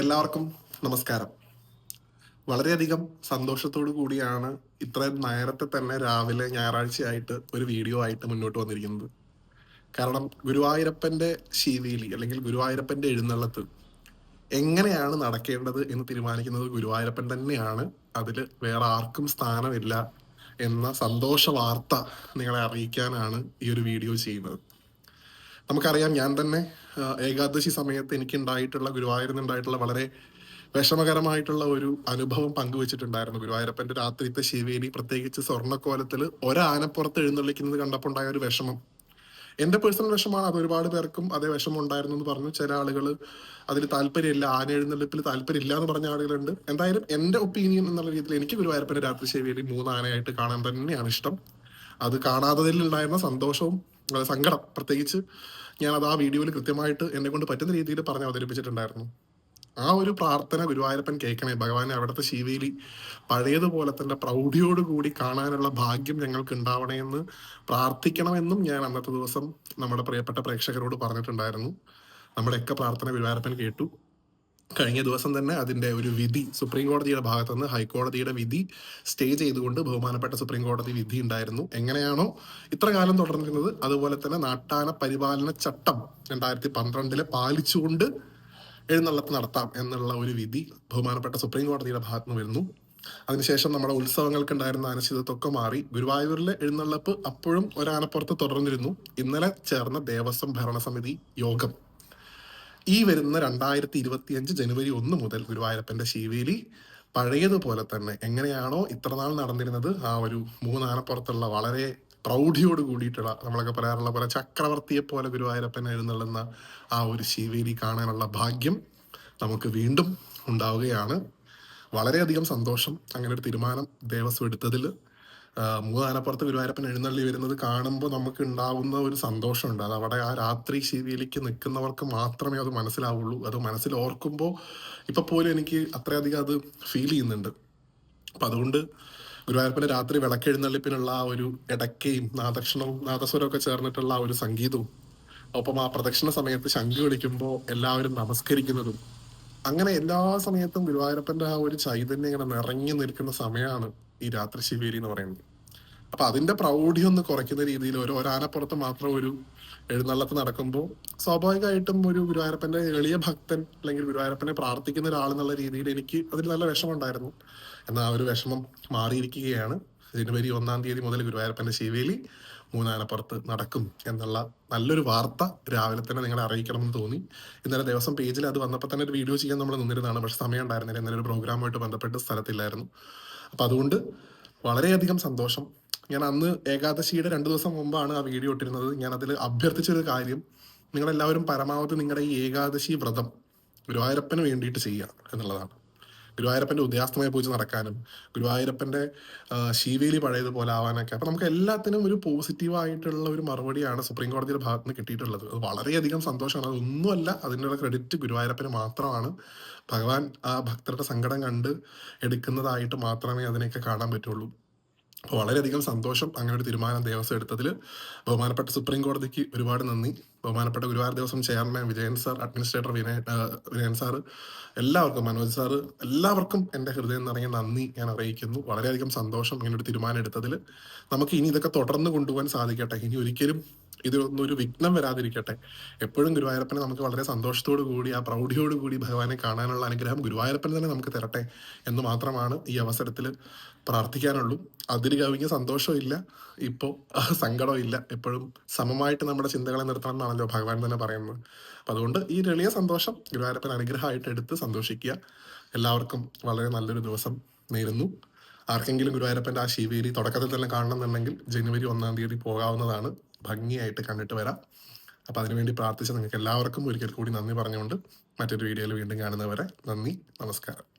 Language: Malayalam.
എല്ലാവർക്കും നമസ്കാരം. വളരെയധികം സന്തോഷത്തോടു കൂടിയാണ് ഇത്രയും നേരത്തെ തന്നെ രാവിലെ ഞായറാഴ്ചയായിട്ട് ഒരു വീഡിയോ ആയിട്ട് മുന്നോട്ട് വന്നിരിക്കുന്നത്. കാരണം ഗുരുവായൂരപ്പന്റെ ശീവേലി അല്ലെങ്കിൽ ഗുരുവായൂരപ്പന്റെ എഴുന്നള്ളത്ത് എങ്ങനെയാണ് നടക്കേണ്ടത് എന്ന് തീരുമാനിക്കുന്നത് ഗുരുവായൂരപ്പൻ തന്നെയാണ്. അതിൽ വേറെ ആർക്കും സ്ഥാനമില്ല എന്ന സന്തോഷ വാർത്ത നിങ്ങളെ അറിയിക്കാനാണ് ഈ ഒരു വീഡിയോ ചെയ്യുന്നത്. നമുക്കറിയാം ഞാൻ തന്നെ ഏകാദശി സമയത്ത് എനിക്ക് ഉണ്ടായിട്ടുള്ള ഗുരുവായൂരിൽ ഉണ്ടായിട്ടുള്ള വളരെ വിഷമകരമായിട്ടുള്ള ഒരു അനുഭവം പങ്കുവച്ചിട്ടുണ്ടായിരുന്നു. ഗുരുവായൂരപ്പന്റെ രാത്രിത്തെ ശിവേലി പ്രത്യേകിച്ച് സ്വർണക്കോലത്തിൽ ഒരാനപ്പുറത്ത് എഴുന്നള്ളിക്കുന്നത് കണ്ടപ്പോൾ ഉണ്ടായ ഒരു വിഷമം. എന്റെ പേഴ്സണൽ വിഷമാണ് അത് ഒരുപാട് പേർക്കും അതേ വിഷമം ഉണ്ടായിരുന്നു എന്ന് പറഞ്ഞു. ചില ആളുകൾ അതിൽ താല്പര്യമില്ല. ആന എഴുന്നള്ളിപ്പിൽ താല്പര്യമില്ല എന്ന് പറഞ്ഞ ആളുകളുണ്ട്. എന്തായാലും എന്റെ ഒപ്പീനിയൻ എന്നുള്ള രീതിയിൽ എനിക്ക് ഗുരുവായൂരപ്പന്റെ രാത്രി ശിവേലി മൂന്ന് ആനയായിട്ട് കാണാൻ തന്നെയാണ് ഇഷ്ടം. അത് കാണാത്തതിൽ ഉണ്ടായിരുന്ന സന്തോഷവും സങ്കടം. പ്രത്യേകിച്ച് ഞാൻ അത് ആ വീഡിയോയിൽ കൃത്യമായിട്ട് എന്നെ കൊണ്ട് പറ്റുന്ന രീതിയിൽ പറഞ്ഞ് അവതരിപ്പിച്ചിട്ടുണ്ടായിരുന്നു. ആ ഒരു പ്രാർത്ഥന ഗുരുവായൂരപ്പൻ കേൾക്കണേ. ഭഗവാനെ അവിടുത്തെ ശിവേലി പഴയതുപോലെ തന്നെ പ്രൗഢിയോടുകൂടി കാണാനുള്ള ഭാഗ്യം ഞങ്ങൾക്ക് ഉണ്ടാവണേ എന്ന് പ്രാർത്ഥിക്കണമെന്നും ഞാൻ അന്നത്തെ ദിവസം നമ്മുടെ പ്രിയപ്പെട്ട പ്രേക്ഷകരോട് പറഞ്ഞിട്ടുണ്ടായിരുന്നു. നമ്മുടെയൊക്കെ പ്രാർത്ഥന ഗുരുവായൂരപ്പൻ കേട്ടു. കഴിഞ്ഞ ദിവസം തന്നെ അതിന്റെ ഒരു വിധി സുപ്രീം കോടതിയുടെ ഭാഗത്ത് നിന്ന് ഹൈക്കോടതിയുടെ വിധി സ്റ്റേ ചെയ്തുകൊണ്ട് ബഹുമാനപ്പെട്ട സുപ്രീം കോടതി വിധി ഉണ്ടായിരുന്നു. എങ്ങനെയാണോ ഇത്ര കാലം തുടർന്നിരുന്നത്. അതുപോലെ തന്നെ നാട്ടാന പരിപാലന ചട്ടം രണ്ടായിരത്തി പന്ത്രണ്ടിൽ പാലിച്ചുകൊണ്ട് എഴുന്നള്ളത്ത് നടത്താം എന്നുള്ള ഒരു വിധി ബഹുമാനപ്പെട്ട സുപ്രീം കോടതിയുടെ ഭാഗത്തു നിന്ന് വരുന്നു. അതിനുശേഷം നമ്മുടെ ഉത്സവങ്ങൾക്ക് ഉണ്ടായിരുന്ന അനിശ്ചിതത്വമൊക്കെ മാറി. ഗുരുവായൂരിലെ എഴുന്നള്ളപ്പ് അപ്പോഴും ഒരാനപ്പുറത്ത് തുടർന്നിരുന്നു. ഇന്നലെ ചേർന്ന ദേവസ്വം ഭരണസമിതി യോഗം. ഈ വരുന്ന രണ്ടായിരത്തി ഇരുപത്തിയഞ്ച് ജനുവരി ഒന്ന് മുതൽ ഗുരുവായൂരപ്പന്റെ ശിവേലി പഴയതുപോലെ തന്നെ എങ്ങനെയാണോ ഇത്രനാൾ നടന്നിരുന്നത് ആ ഒരു മൂന്നാനപ്പുറത്തുള്ള വളരെ പ്രൗഢിയോട് കൂടിയിട്ടുള്ള നമ്മളൊക്കെ പറയാറുള്ള പോലെ ചക്രവർത്തിയെ പോലെ ഗുരുവായൂരപ്പൻ എഴുന്നള്ളുന്ന ആ ഒരു ശിവേലി കാണാനുള്ള ഭാഗ്യം നമുക്ക് വീണ്ടും ഉണ്ടാവുകയാണ്. വളരെയധികം സന്തോഷം അങ്ങനെ ഒരു തീരുമാനം ദേവസ്വം എടുത്തതിൽ മൂന്നാനപ്പുറത്ത് ഗുരുവായൂരപ്പൻ എഴുന്നള്ളി വരുന്നത് കാണുമ്പോൾ നമുക്ക് ഉണ്ടാവുന്ന ഒരു സന്തോഷമുണ്ട്. അത് അവിടെ ആ രാത്രി ശീതിയിലേക്ക് നിൽക്കുന്നവർക്ക് മാത്രമേ അത് മനസ്സിലാവുള്ളൂ. അത് മനസ്സിൽ ഓർക്കുമ്പോൾ ഇപ്പൊ പോലും എനിക്ക് അത്രയധികം അത് ഫീൽ ചെയ്യുന്നുണ്ട്. അപ്പൊ അതുകൊണ്ട് ഗുരുവായൂരപ്പന്റെ രാത്രി വിളക്കെഴുന്നള്ളിപ്പിനുള്ള ആ ഒരു ഇടക്കയും നാദക്ഷണവും നാദസ്വരവും ഒക്കെ ചേർന്നിട്ടുള്ള ആ ഒരു സംഗീതവും ഒപ്പം ആ പ്രദക്ഷിണ സമയത്ത് ശംഖ് വിളിക്കുമ്പോൾ എല്ലാവരും നമസ്കരിക്കുന്നതും അങ്ങനെ എല്ലാ സമയത്തും ഗുരുവായൂരപ്പന്റെ ആ ഒരു ചൈതന്യം ഇങ്ങനെ നിറഞ്ഞു നിൽക്കുന്ന സമയമാണ് ഈ രാത്രി ശിവേരി എന്ന് പറയുന്നത്. അപ്പൊ അതിന്റെ പ്രൗഢി ഒന്ന് കുറയ്ക്കുന്ന രീതിയിൽ ഒരു ഒരാനപ്പുറത്ത് മാത്രം ഒരു എഴുന്നള്ളത്ത് നടക്കുമ്പോൾ സ്വാഭാവികമായിട്ടും ഒരു ഗുരുവായൂരപ്പന്റെ എളിയ ഭക്തൻ അല്ലെങ്കിൽ ഗുരുവായൂരപ്പനെ പ്രാർത്ഥിക്കുന്ന ഒരാൾ എന്നുള്ള രീതിയിൽ എനിക്ക് അതിൽ നല്ല വിഷമമുണ്ടായിരുന്നു. എന്നാൽ ആ ഒരു വിഷമം മാറിയിരിക്കുകയാണ്. ജനുവരി ഒന്നാം തീയതി മുതൽ ഗുരുവായൂരപ്പന്റെ ശിവേലി മൂന്നാനപ്പുറത്ത് നടക്കും എന്നുള്ള നല്ലൊരു വാർത്ത രാവിലെ തന്നെ നിങ്ങളെ അറിയിക്കണമെന്ന് തോന്നി. ഇന്നലെ ദിവസം പേജിൽ അത് വന്നപ്പോൾ തന്നെ ഒരു വീഡിയോ ചെയ്യാൻ നമ്മൾ നിന്നിരുന്നതാണ്. പക്ഷെ സമയം ഉണ്ടായിരുന്നില്ല ഇന്നലെ ഒരു പ്രോഗ്രാമുമായിട്ട് ബന്ധപ്പെട്ട് സ്ഥലത്തില്ലായിരുന്നു. അപ്പൊ അതുകൊണ്ട് വളരെയധികം സന്തോഷം. ഞാൻ അന്ന് ഏകാദശിയുടെ രണ്ട് ദിവസം മുമ്പാണ് ആ വീഡിയോ ഇട്ടിരുന്നത്. ഞാൻ അതിൽ അഭ്യർത്ഥിച്ചൊരു കാര്യം. നിങ്ങളെല്ലാവരും പരമാവധി നിങ്ങളുടെ ഈ ഏകാദശി വ്രതം ഗുരുവായൂരപ്പന് വേണ്ടിയിട്ട് ചെയ്യുക എന്നുള്ളതാണ്. ഗുരുവായൂരപ്പന്റെ ഉദയാസ്തമയ പൂജ നടക്കാനും ഗുരുവായൂരപ്പന്റെ ശിവേലി പഴയതുപോലെ ആവാനൊക്കെ. അപ്പൊ നമുക്ക് എല്ലാത്തിനും ഒരു പോസിറ്റീവ് ആയിട്ടുള്ള ഒരു മറുപടിയാണ് സുപ്രീം കോടതിയുടെ ഭാഗത്ത് നിന്ന് കിട്ടിയിട്ടുള്ളത്. അത് വളരെയധികം സന്തോഷമാണ്. അതൊന്നുമല്ല അതിനുള്ള ക്രെഡിറ്റ് ഗുരുവായൂരപ്പന് മാത്രമാണ്. ഭഗവാൻ ആ ഭക്തരുടെ സങ്കടം കണ്ട് എടുക്കുന്നതായിട്ട് മാത്രമേ അതിനെയൊക്കെ കാണാൻ പറ്റുള്ളൂ. വളരെയധികം സന്തോഷം അങ്ങനെ ഒരു തീരുമാനം ദേവസ്വം എടുത്തതിൽ ബഹുമാനപ്പെട്ട സുപ്രീം കോടതിക്ക് ഒരുപാട് നന്ദി. ബഹുമാനപ്പെട്ട ഗുരുവായൂർ ദിവസം ചെയർമാൻ വിജയൻ സാർ അഡ്മിനിസ്ട്രേറ്റർ വിനയ വിനയൻ സാർ എല്ലാവർക്കും മനോജ് സാർ എല്ലാവർക്കും എന്റെ ഹൃദയം നിറഞ്ഞ നന്ദി ഞാൻ അറിയിക്കുന്നു. വളരെയധികം സന്തോഷം ഇങ്ങനെ ഒരു തീരുമാനം എടുത്തതിൽ നമുക്ക് ഇനി ഇതൊക്കെ തുടർന്ന് കൊണ്ടുപോകാൻ സാധിക്കട്ടെ. ഇനി ഒരിക്കലും ഇതിലൊന്നും ഒരു വിഘ്നം വരാതിരിക്കട്ടെ. എപ്പോഴും ഗുരുവായൂരപ്പനെ നമുക്ക് വളരെ സന്തോഷത്തോടു കൂടി ആ പ്രൗഢിയോട് കൂടി ഭഗവാനെ കാണാനുള്ള അനുഗ്രഹം ഗുരുവായൂരപ്പൻ തന്നെ നമുക്ക് തരട്ടെ എന്ന് മാത്രമാണ് ഈ അവസരത്തിൽ പ്രാർത്ഥിക്കാനുള്ളൂ. അതിന് കവിഞ്ഞ സന്തോഷമില്ല. ഇപ്പോൾ സങ്കടവും ഇല്ല എപ്പോഴും സമമായിട്ട് നമ്മുടെ ചിന്തകളെ നിർത്തണം എന്നാണല്ലോ ഭഗവാൻ തന്നെ പറയുന്നത്. അപ്പം അതുകൊണ്ട് ഈ എളിയ സന്തോഷം ഗുരുവായൂരപ്പൻ അനുഗ്രഹമായിട്ട് എടുത്ത് സന്തോഷിക്കുക. എല്ലാവർക്കും വളരെ നല്ലൊരു ദിവസം നേരുന്നു. ആർക്കെങ്കിലും ഗുരുവായൂരപ്പന്റെ ആ ശിവേരി തുടക്കത്തിൽ തന്നെ കാണണം എന്നുണ്ടെങ്കിൽ ജനുവരി ഒന്നാം തീയതി പോകാവുന്നതാണ്. ഭംഗിയായിട്ട് കണ്ടിട്ട് വരാം. അപ്പൊ അതിനുവേണ്ടി പ്രാർത്ഥിച്ച നിങ്ങൾക്ക് എല്ലാവർക്കും ഒരിക്കൽ കൂടി നന്ദി പറഞ്ഞുകൊണ്ട് മറ്റൊരു വീഡിയോയിൽ വീണ്ടും കാണുന്നവരെ നന്ദി നമസ്കാരം.